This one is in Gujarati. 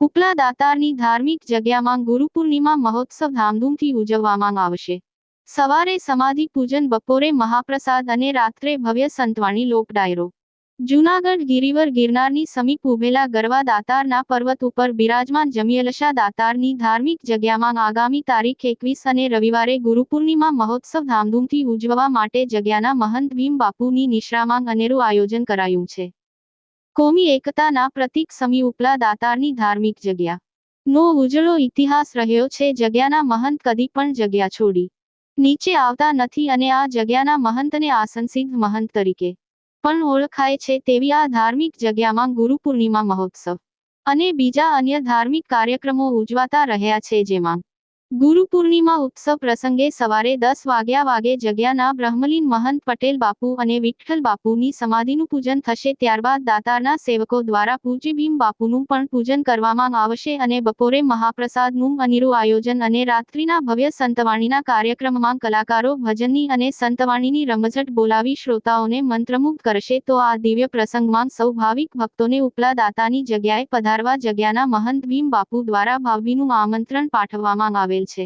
ઉપલા દાતારની ધાર્મિક જગ્યામાં ગુરુ પૂર્ણિમા મહોત્સવ ધામધૂમથી ઉજવવામાં આવશે. સવારે સમાધિ પૂજન, બપોરે મહાપ્રસાદ અને રાત્રે ભવ્ય સંતવાણી લોક ડાયરો. જૂનાગઢ ગિરિવર ગિરનારની સમીપ ઉભેલા ગરવા દાતારના પર્વત ઉપર બિરાજમાન જમિયલશા દાતારની ધાર્મિક જગ્યામાં આગામી તારીખ એકવીસ અને રવિવારે ગુરુ પૂર્ણિમા મહોત્સવ ધામધૂમથી ઉજવવા માટે જગ્યાના મહંત ભીમ બાપુની નિશ્રામાં અનેરું આયોજન કરાયું છે. કોમી એકતાના પ્રતીક સમી ઉપલા દાતારની ધાર્મિક જગ્યા. નો ઉજળો ઇતિહાસ રહ્યો છે, જગ્યાના મહંત કદી પણ જગ્યા છોડી. નીચે આવતા નથી અને આ જગ્યાના મહંતને આસનસિદ્ધ મહંત તરીકે પણ ઓળખાય છે, તેવી આ ધાર્મિક જગ્યામાં ગુરુ પૂર્ણિમા મહોત્સવ અને બીજા અન્ય ધાર્મિક કાર્યક્રમો ઉજવાતા રહ્યા છે, જેમાં ગુરુ પૂર્ણિમા ઉત્સવ પ્રસંગે સવારે દસ વાગ્યા વાગે જગ્યાના બ્રહ્મલીન મહંત પટેલ બાપુ અને વિઠ્ઠલ બાપુની સમાધિનું પૂજન થશે. ત્યારબાદ દાતારના સેવકો દ્વારા પૂજ્ય ભીમ બાપુનું પણ પૂજન કરવામાં આવશે અને બપોરે મહાપ્રસાદનું અનેરું આયોજન અને રાત્રિના ભવ્ય સંતવાણીના કાર્યક્રમમાં કલાકારો ભજનની અને સંતવાણીની રમઝટ બોલાવી શ્રોતાઓને મંત્રમુગ્ધ કરશે. તો આ દિવ્ય પ્રસંગમાં સૌ ભાવિક ભક્તોને ઉપલા દાતાની જગ્યાએ પધારવા જગ્યાના મહંત ભીમ બાપુ દ્વારા ભાવભીનું આમંત્રણ પાઠવવામાં આવેલ છે